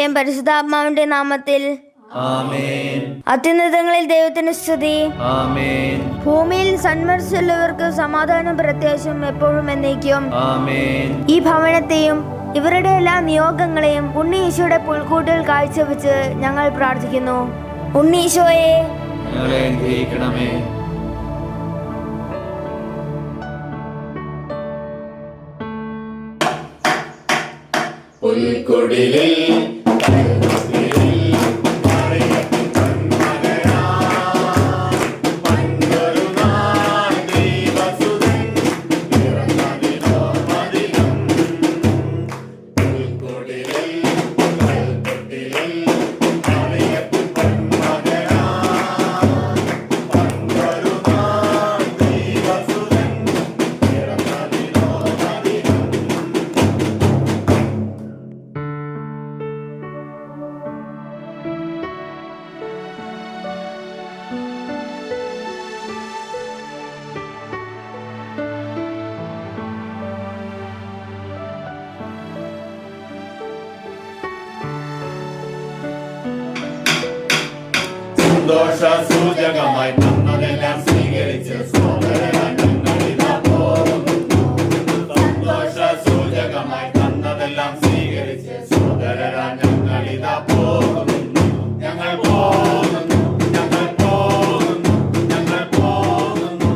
പുത്രന്റെയും പരിശുദ്ധാത്മാവിന്റെ നാമത്തിൽ. അത്യുന്നതങ്ങളിൽ ദൈവത്തിന് സ്തുതി. ഭൂമിയിൽ സന്മരിച്ചുള്ളവർക്ക് സമാധാനം പ്രത്യാശം എപ്പോഴും എന്നേക്കും. ഈ ഭവനത്തെയും ഇവരുടെ എല്ലാ നിയോഗങ്ങളെയും ഉണ്ണീശോയുടെ പുൽക്കൂട്ടിൽ കാഴ്ചവെച്ച് ഞങ്ങൾ പ്രാർത്ഥിക്കുന്നു. ഉണ്ണീശോയെ ഞങ്ങളെ Hey. സന്തോഷ സൂചകമായി തന്നതെല്ലാം സ്വീകരിച്ച് സന്തോഷ സൂചകമായി തന്നതെല്ലാം സ്വീകരിച്ച് സോദരനായി ഞങ്ങളിതാ പോകുന്നു ഞങ്ങൾ പോകുന്നു ഞങ്ങൾ പോകുന്നു ഞങ്ങൾ പോകുന്നു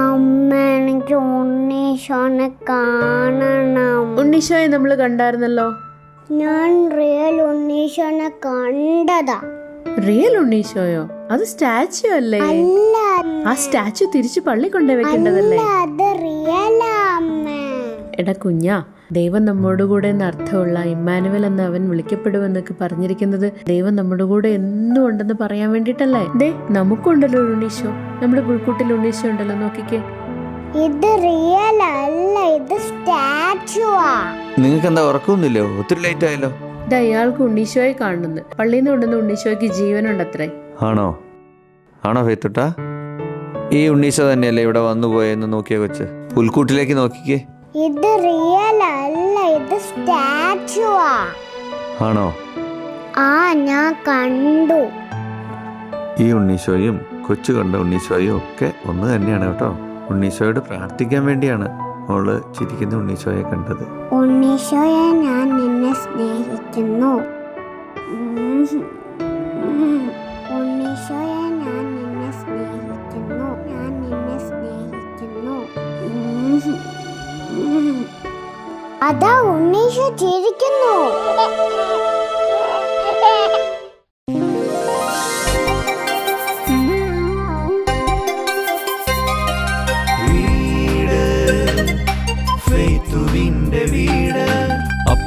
അമ്മ എനിക്ക് ഉണ്ണീശോനെ കാണണം. ഉണ്ണീശോയെ നമ്മൾ കണ്ടായിരുന്നല്ലോ. ഞാൻ റിയൽ ഉണ്ണീശോനെ കണ്ടതാ. റിയൽ ഉണ്ണീശോയോ? അത് സ്റ്റാച്ചു അല്ലേ? അല്ല. ആ സ്റ്റാച്ചു തിരിച്ചു പള്ളി കൊണ്ടുവെക്കേണ്ടതല്ലേ അത് റിയലാ അമ്മ എടാ കുഞ്ഞാ ദൈവം നമ്മോട് കൂടെ എന്ന് അർത്ഥമുള്ള ഇമ്മാനുവൽ എന്ന് അവൻ വിളിക്കപ്പെടുമെന്നൊക്കെ പറഞ്ഞിരിക്കുന്നത് ദൈവം നമ്മുടെ കൂടെ എന്നും ഉണ്ടെന്ന് പറയാൻ വേണ്ടിട്ടല്ലേ ദേ നമുക്കുണ്ടല്ലോ ഉണ്ണീശോ. നമ്മുടെ പുൽക്കൂട്ടിൽ ഉണ്ണീശോ ഉണ്ടല്ലോ നോക്കിക്കേ. ഇത് റിയൽ അല്ല ഇത് സ്റ്റാച്ചുവാ നിങ്ങൾക്ക് എന്താ ഉറക്കമൊന്നുമില്ലോ? ഒത്തിരി ലേറ്റ് ആയല്ലോ. ഇത് അയാൾക്ക് ഉണ്ണീശോയെ കാണുന്നു. പള്ളിയിൽ നിന്ന് കൊണ്ടുവന്ന ഉണ്ണീശോയ്ക്ക് ജീവനുണ്ടത്രേ. ആണോ? ആണോ ഫേത്തുട്ടാ? ഈ ഉണ്ണീശോ തന്നെയല്ലേ ഇവിടെ വന്നു പോയെന്ന് നോക്കിയ കൊച്ച്. പുൽക്കൂട്ടിലേക്ക് നോക്കിക്കേ. ഇത് റിയൽ അല്ല ഇത് സ്റ്റാച്ചുവാ ആണോ? ആ ഞാൻ കണ്ടു. ഈ ഉണ്ണീശോയും കൊച്ചു കണ്ട ഉണ്ണീശോയും ഒക്കെ ഒന്ന് തന്നെയാണ് കേട്ടോ. ഉണ്ണീശോയോട് പ്രാർത്ഥിക്കാൻ വേണ്ടിയാണ് മോൾ ചിരിക്കുന്ന ഉണ്ണീശോയെ കണ്ടത്. ഉണ്ണീശോയെ ഞാൻ നിന്നെ സ്നേഹിക്കുന്നു. ഞാൻ നിന്നെ സ്നേഹിക്കുന്നു. ഞാൻ നിന്നെ സ്നേഹിക്കുന്നു. അതാ ഉണ്ണീശോ ചിരിക്കുന്നു.